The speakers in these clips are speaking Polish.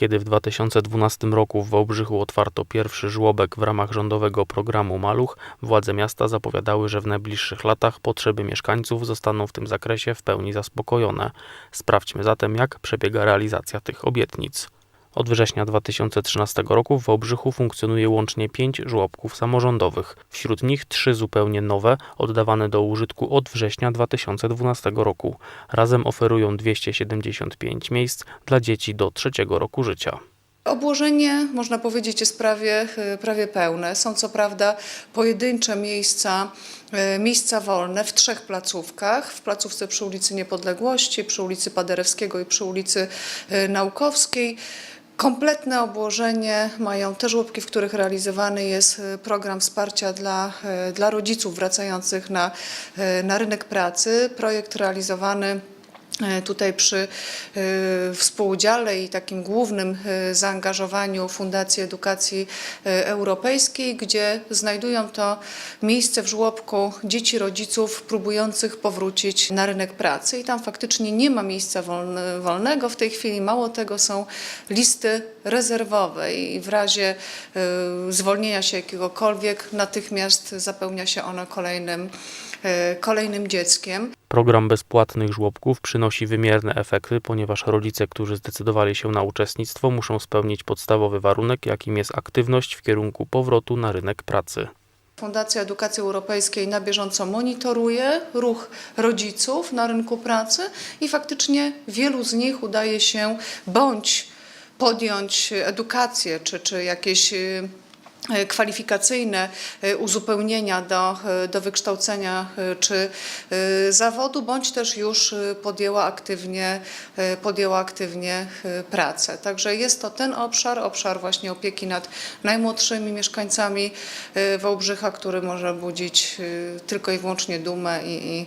Kiedy w 2012 roku w Wałbrzychu otwarto pierwszy żłobek w ramach rządowego programu Maluch, władze miasta zapowiadały, że w najbliższych latach potrzeby mieszkańców zostaną w tym zakresie w pełni zaspokojone. Sprawdźmy zatem, jak przebiega realizacja tych obietnic. Od września 2013 roku w Wałbrzychu funkcjonuje łącznie pięć żłobków samorządowych. Wśród nich trzy zupełnie nowe, oddawane do użytku od września 2012 roku. Razem oferują 275 miejsc dla dzieci do trzeciego roku życia. Obłożenie, można powiedzieć, jest prawie, prawie pełne. Są co prawda pojedyncze miejsca, y, miejsca wolne w trzech placówkach. W placówce przy ulicy Niepodległości, przy ulicy Paderewskiego i przy ulicy y, Naukowskiej. Kompletne obłożenie mają te żłobki, w których realizowany jest y, program wsparcia dla, y, dla rodziców wracających na, y, na rynek pracy. Projekt realizowany E, Tutaj przy e, współudziale i takim głównym e, zaangażowaniu Fundacji Edukacji e, Europejskiej, gdzie znajdują to miejsce w żłobku dzieci rodziców próbujących powrócić na rynek pracy. I tam faktycznie nie ma miejsca wolne, wolnego w tej chwili. Mało tego są listy rezerwowe i w razie e, zwolnienia się jakiegokolwiek natychmiast zapełnia się ono kolejnym, e, kolejnym dzieckiem. Program bezpłatnych żłobków przynosi wymierne efekty, ponieważ rodzice, którzy zdecydowali się na uczestnictwo, muszą spełnić podstawowy warunek, jakim jest aktywność w kierunku powrotu na rynek pracy. Fundacja Edukacji Europejskiej na bieżąco monitoruje ruch rodziców na rynku pracy i faktycznie wielu z nich udaje się bądź podjąć edukację czy, czy jakieś y, kwalifikacyjne y, uzupełnienia do, y, do wykształcenia czy zawodu, bądź też już podjęła aktywnie, podjęła aktywnie pracę. Także jest to ten obszar, obszar właśnie opieki nad najmłodszymi mieszkańcami Wałbrzycha, który może budzić tylko i wyłącznie dumę i, i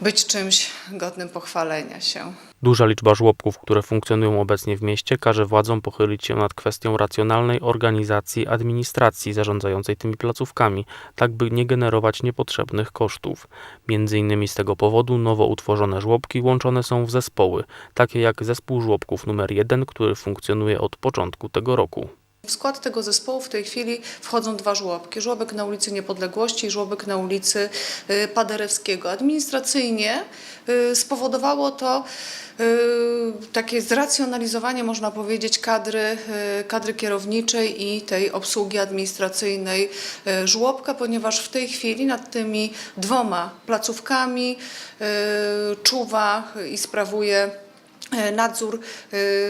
być czymś godnym pochwalenia się. Duża liczba żłobków, które funkcjonują obecnie w mieście, każe władzom pochylić się nad kwestią racjonalnej organizacji administracji zarządzającej tymi placówkami, tak by nie generować niepotrzebnych kosztów. Między innymi z tego powodu nowo utworzone żłobki łączone są w zespoły, takie jak zespół żłobków numer 1, który funkcjonuje od początku tego roku. W skład tego zespołu w tej chwili wchodzą dwa żłobki. Żłobek na ulicy Niepodległości i żłobek na ulicy y, Paderewskiego. Administracyjnie y, spowodowało to y, takie zracjonalizowanie, można powiedzieć, kadry, kadry kierowniczej i tej obsługi administracyjnej żłobka, ponieważ w tej chwili nad tymi dwoma placówkami czuwa i sprawuje nadzór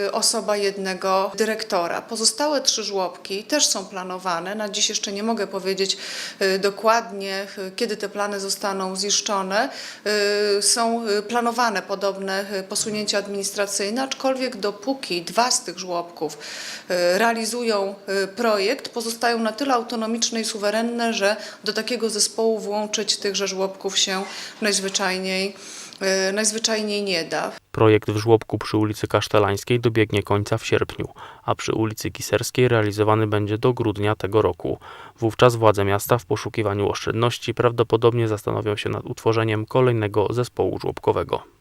y, osoba jednego dyrektora. Pozostałe trzy żłobki też są planowane. Na dziś jeszcze nie mogę powiedzieć y, dokładnie, kiedy te plany zostaną ziszczone. Są planowane podobne posunięcia administracyjne, aczkolwiek dopóki dwa z tych żłobków realizują projekt, pozostają na tyle autonomiczne i suwerenne, że do takiego zespołu włączyć tychże żłobków się najzwyczajniej, najzwyczajniej nie da. Projekt w żłobku przy ulicy Kasztelańskiej dobiegnie końca w sierpniu, a przy ulicy Kiserskiej realizowany będzie do grudnia tego roku. Wówczas władze miasta w poszukiwaniu oszczędności prawdopodobnie zastanowią się nad utworzeniem kolejnego zespołu żłobkowego.